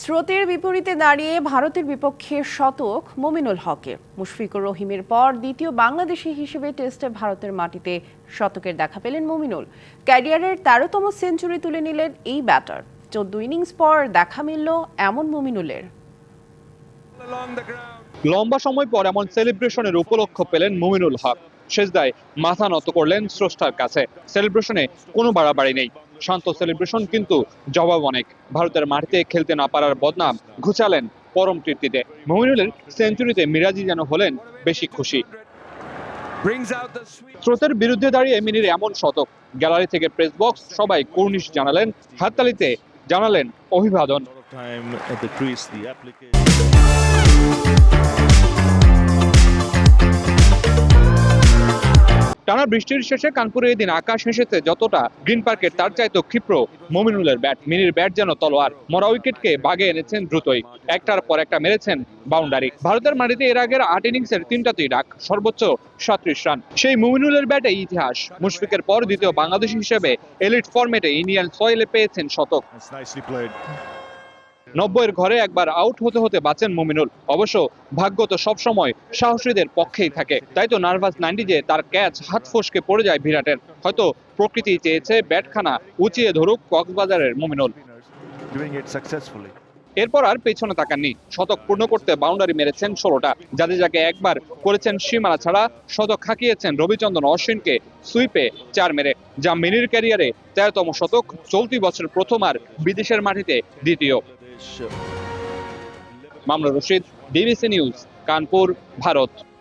স্রোতের বিপরীতে দাঁড়িয়ে ভারতের বিপক্ষে শতক মমিনুল হকের মুশফিকুর রহিমের পর দ্বিতীয় বাংলাদেশি হিসেবে টেস্টে ভারতের মাটিতে শতকের দেখা পেলেন মমিনুল। ক্যারিয়ারের তেরোতম সেঞ্চুরি তুলে নিলেন এই ব্যাটার। চোদ্দ ইনিংস পর দেখা মিলল এমন মমিনুলের। লম্বা সময় পর এমন সেলিব্রেশনের উপলক্ষ পেলেন মুমিনুল হক। শেষদায় মাথা নত করলেন স্রষ্টার কাছে। সেলিব্রেশনে কোনো বাড়াবাড়ি নেই। শান্ত সেলিব্রেশন কিন্তু জবাব অনেক। ভারতের মাটিতে খেলতে না পারার বদনাম ঘুচালেন পরম তৃপ্তিতে। মুমিনুলের সেঞ্চুরিতে মিরাজি যেন হলেন বেশি খুশি. স্রোতের বিরুদ্ধে দাঁড়িয়ে মিনির এমন শতক। গ্যালারি থেকে প্রেস বক্স সবাই কর্নিশ জানালেন হাততালিতে জানালেন অভিবাদন। টানা বৃষ্টির শেষে কানপুরে এদিন আকাশ হেসেছে যতটা। গ্রিন পার্কের তার চাইতো ক্ষিপ্র মমিনুলের ব্যাট। মিনির ব্যাট যেন তলোয়ার। মরা উইকেটকে বাগে এনেছেন দ্রুতই। একটার পর একটা মেরেছেন বাউন্ডারি। ভারতের মাটিতে এর আগের আট ইনিংসের তিনটাতেই ডাক। সর্বোচ্চ সাত্রিশ রান। সেই মুমিনুলের ব্যাটে ইতিহাস। মুশফিকের পর দ্বিতীয় বাংলাদেশ হিসেবে এলিট ফরম্যাটে ইন্ডিয়ান সয়েলে পেয়েছেন শতক. নব্বইয়ের ঘরে একবার আউট হতে হতে বাঁচেন মুমিনুল। অবশ্য ভাগ্য তো সবসময় সাহসীদের পক্ষেই থাকে। তাই তো নার্ভাস নাইনটি যে তার ক্যাচ হাত ফসকে পড়ে যায় বিরাটের। হয়তো প্রকৃতি চেয়েছে ব্যাটখানা উঁচিয়ে ধরুক কক্সবাজারের মুমিনুল. এরপর আর পেছনে তাকাননি। শতক পূর্ণ করতে বাউন্ডারি মেরেছেন ষোলোটা। যাকে একবার করেছেন সীমানা ছাড়া শতক হাঁকিয়েছেন রবিচন্দ্রন অশ্বিনকে সুইপে চার মেরে। যা মিনির ক্যারিয়ারে তেরোতম শতক চলতি বছর প্রথম আর বিদেশের মাটিতে দ্বিতীয়। মামলা রশিদ বিবিসি নিউজ কানপুর ভারত।